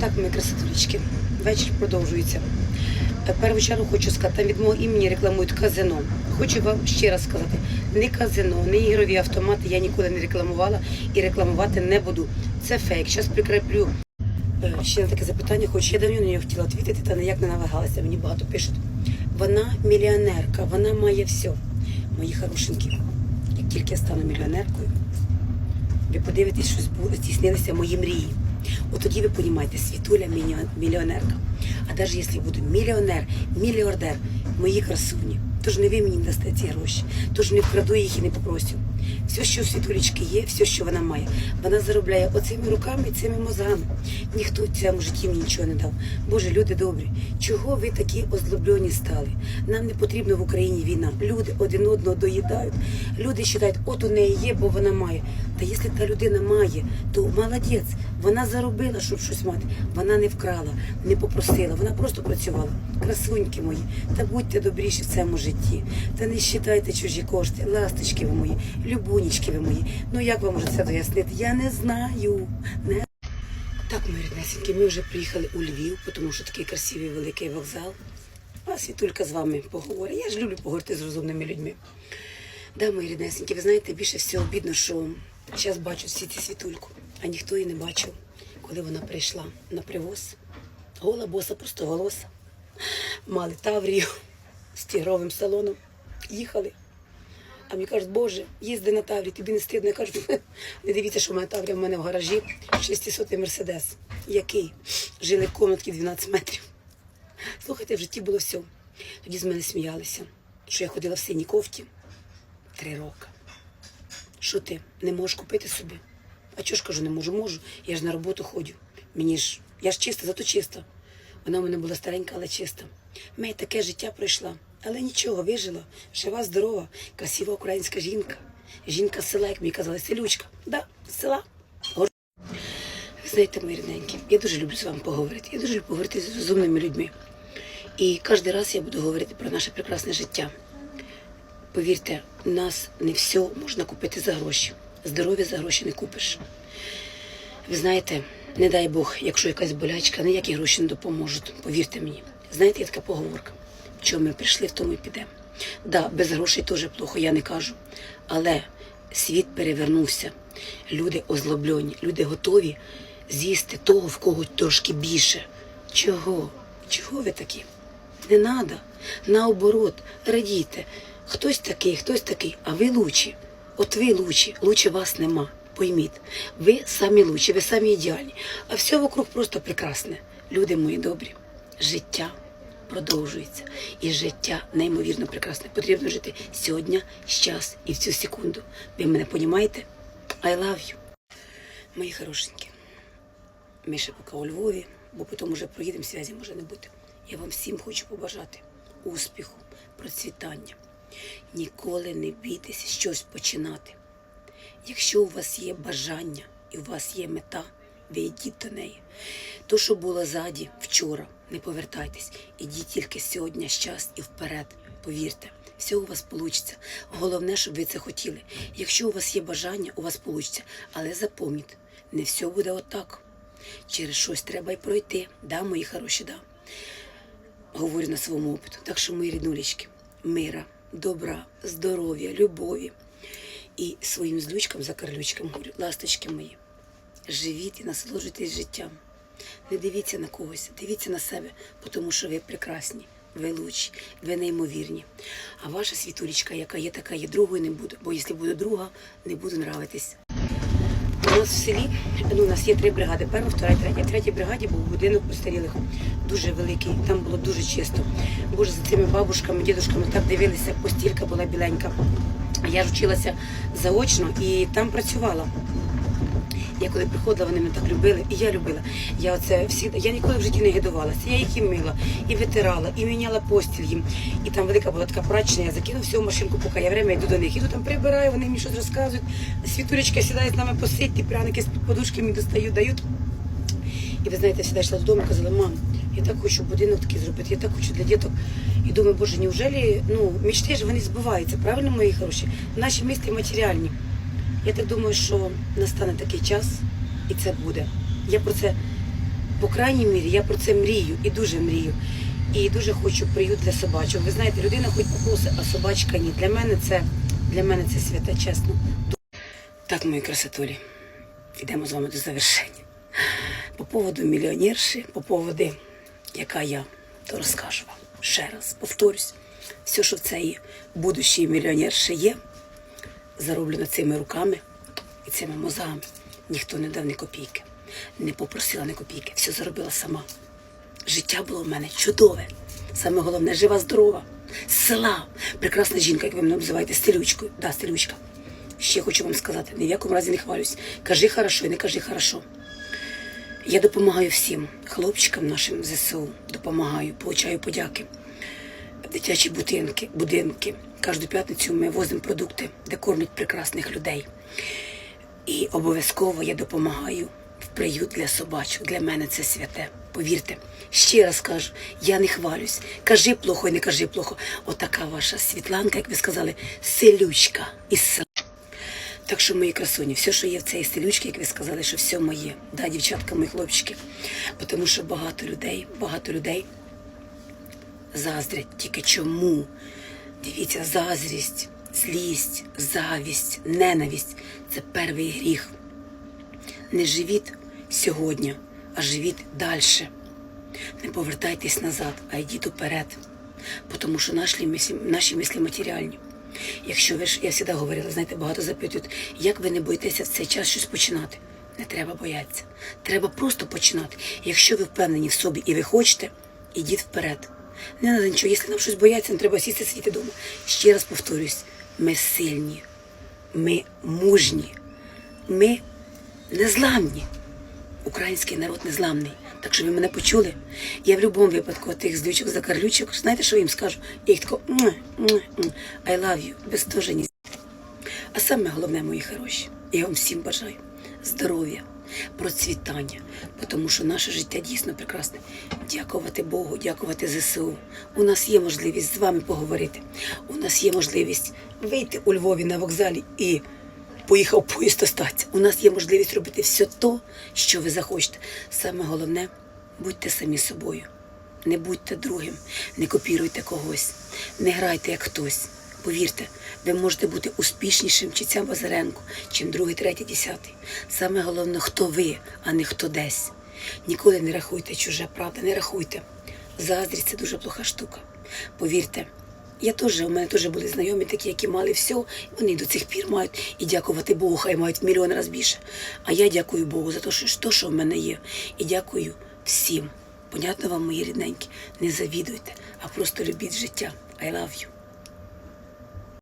Так, мої красотулечки, вечір продовжується. Е, Першу чергу хочу сказати, там від мого імені рекламують казино. Хочу вам ще раз сказати, не казино, не ігрові автомати я ніколи не рекламувала і рекламувати не буду. Це фейк. Зараз прикріплю е, ще на таке запитання, хоч я давно на нього хотіла відповідати, та ніяк не навагалася. Мені багато пишуть. Вона мільйонерка, вона має все. Мої хорошенькі, як тільки я стану мільйонеркою, ви подивитесь, що здійснилися мої мрії. От тоді ви розумієте, світуля мільйон- мільйонерка. А навіть якщо буду мільйонер, мільярдер, мої красуні, то ж не ви мені дасте ці гроші, то ж не вкраду їх і не попросю. Все, що у світулечки є, все, що вона має, вона заробляє оцими руками, цими мозгами. Ніхто в цьому житті мені нічого не дав. Боже, люди добрі, чого ви такі озлоблені стали? Нам не потрібна в Україні війна. Люди один одного доїдають. Люди вважають, от у неї є, бо вона має. Та якщо та людина має, то молодець. Вона заробила, щоб щось мати. Вона не вкрала, не попросила, вона просто працювала. Красуньки мої, та будьте добріші в цьому житті. Та не вважайте чужі кошти, ласточки ви мої, любунічки ви мої. Ну як вам може це дояснити? Я не знаю. Не... Так, мої ріднесенькі, ми вже приїхали у Львів, тому що такий красивий великий вокзал. А Світулька з вами поговорить. Я ж люблю поговорити з розумними людьми. Да, мої ріднесенькі, ви знаєте, більше всього обідно, що зараз бачу всі ці світульку, а ніхто її не бачив, коли вона прийшла на привоз. Гола боса, просто голоса. Мали Таврію з тігровим салоном. Їхали. А мені кажуть, Боже, їзди на Таврі, тобі не стидно. Я кажу, не дивіться, що в мене Таврія в мене в гаражі 600 Мерседес. Який? Жили в комнатці 12 метрів. Слухайте, в житті було все. Тоді з мене сміялися, що я ходила в синій кофті три роки. Що ти не можеш купити собі? А чого ж кажу, не можу, можу. Я ж на роботу ходжу. Мені ж, я ж чиста, зато чиста. Вона в мене була старенька, але чиста. Мей таке життя пройшла. Але нічого, вижила, жива, здорова, красива українська жінка. Жінка з села, як мені казали, селючка. Да, з села. Знаєте, мої рідненькі, я дуже люблю з вами поговорити. Я дуже люблю поговорити з розумними людьми. І кожен раз я буду говорити про наше прекрасне життя. Повірте, нас не все можна купити за гроші. Здоров'я за гроші не купиш. Ви знаєте, не дай Бог, якщо якась болячка, ніякі гроші не допоможуть. Повірте мені. Знаєте, є така поговорка. Чому ми прийшли, в тому і підемо. Да, без грошей теж плохо, я не кажу. Але світ перевернувся. Люди озлоблені, люди готові з'їсти того, в кого трошки більше. Чого? Чого ви такі? Не надо. Наоборот, радійте. Хтось такий, хтось такий, а ви лучі. От ви лучі, лучше вас нема. Пойміть, ви самі лучші, ви самі ідеальні. А все вокруг просто прекрасне. Люди мої добрі. Життя продовжується. І життя неймовірно прекрасне. Потрібно жити сьогодні, щас і в цю секунду. Ви мене понімаєте? I love you. Мої хорошенькі. Ми ще поки у Львові, бо потім вже проїдемо, зв'язі може не бути. Я вам всім хочу побажати успіху, процвітання. Ніколи не бійтеся щось починати. Якщо у вас є бажання і у вас є мета, ви йдіть до неї. То, що було ззаді, вчора, не повертайтесь. Ідіть тільки сьогодні, щас і вперед. Повірте, все у вас вийде. Головне, щоб ви це хотіли. Якщо у вас є бажання, у вас вийде. Але запам'ятайте, не все буде отак. Через щось треба й пройти. Да, мої хороші, да. Говорю на своєму опиту. Так що, мої ріднулечки, мира, добра, здоров'я, любові. І своїм злючкам за карлючкам говорю, ласточки мої, живіть і насолоджуйтесь життям. Не дивіться на когось, дивіться на себе, тому що ви прекрасні, ви лучші, ви неймовірні. А ваша світулечка, яка є, така є, другою не буду, бо якщо буде друга, не буду нравитись. У нас в селі ну, у нас є три бригади. Перша, втора, третя. В третій бригаді був будинок постарілих, дуже великий, там було дуже чисто. Боже, за цими бабушками, дідушками так дивилися, постілька була біленька. Я ж вчилася заочно і там працювала. Я коли приходила, вони мене так любили, і я любила. Я оце всі, я ніколи в житті не гидувалася. Я їх і мила, і витирала, і міняла постіль їм. І там велика була така прачечна, я закину всю машинку, поки я время йду до них. Іду там прибираю, вони мені щось розказують. Світулечка сідає з нами посидь, пряники з-під подушки мені достають, дають. І ви знаєте, я всегда йшла додому казала, мам, я так хочу будинок такий зробити, я так хочу для діток. І думаю, боже, неужели, ну, мечти ж вони збуваються, правильно, мої хороші? Наші мислі матеріальні. Я так думаю, що настане такий час, і це буде. Я про це По крайній мірі, я про це мрію і дуже мрію. І дуже хочу приют для собачок. Ви знаєте, людина хоч покоси, а собачка ні. Для мене це для мене це святе, чесно. Так, мої красотулі, йдемо з вами до завершення. По поводу мільйонерші, по поводу, яка я, то розкажу вам. Ще раз повторюсь, все, що в цієї будущій мільйонерші є, зароблено цими руками і цими мозгами. Ніхто не дав ні копійки, не попросила ні копійки, все заробила сама. Життя було в мене чудове. Саме головне, жива, здорова, села. Прекрасна жінка, як ви мене називаєте, стелючкою. Да, стелючка. Ще хочу вам сказати, ні в якому разі не хвалюсь. Кажи хорошо і не кажи хорошо. Я допомагаю всім хлопчикам нашим ЗСУ, допомагаю, получаю подяки. Дитячі будинки, будинки. Кожну п'ятницю ми возимо продукти, де кормлять прекрасних людей. І обов'язково я допомагаю в приют для собачок. Для мене це святе. Повірте, ще раз кажу, я не хвалюсь. Кажи плохо і не кажи плохо. Отака ваша світланка, як ви сказали, селючка із села. Так що, мої красуні, все, що є в цій селючці, як ви сказали, що все моє. Да, дівчатка, мої хлопчики. Тому що багато людей, багато людей заздрять. Тільки чому? Дивіться, заздрість, злість, завість, ненависть це перший гріх. Не живіть сьогодні, а живіть далі. Не повертайтесь назад, а йдіть уперед. Тому що наші мислі, наші мислі матеріальні. Якщо ви ж, я завжди говорила, знаєте, багато запитують, як ви не боїтеся в цей час щось починати? Не треба боятися. Треба просто починати. Якщо ви впевнені в собі і ви хочете, ідіть вперед. Не треба нічого. Якщо нам щось бояться, не треба сісти сидіти вдома. Ще раз повторюсь, ми сильні, ми мужні, ми незламні. Український народ незламний. Так що ви мене почули. Я в будь-якому випадку тих злючок закарлючок, знаєте, що я їм скажу? Я їх тако «Муа, муа, муа, I love you, без теж ні. А саме головне, мої хороші, я вам всім бажаю здоров'я, процвітання, тому що наше життя дійсно прекрасне. Дякувати Богу, дякувати ЗСУ. У нас є можливість з вами поговорити. У нас є можливість вийти у Львові на вокзалі і поїхав поїзд остаться. У нас є можливість робити все то, що ви захочете. Саме головне, будьте самі собою. Не будьте другим, не копіруйте когось, не грайте як хтось. Повірте, ви можете бути успішнішим, чи ця Базаренко, чим другий, третій, десятий. Саме головне, хто ви, а не хто десь. Ніколи не рахуйте чуже, правда, не рахуйте. Заздрість це дуже плоха штука. Повірте, я теж, у мене теж були знайомі такі, які мали все, вони до цих пір мають і дякувати Богу, хай мають мільйон разів більше. А я дякую Богу за те, що, що в мене є. І дякую всім. Понятно вам, мої рідненькі, не завідуйте, а просто любіть життя. I love you.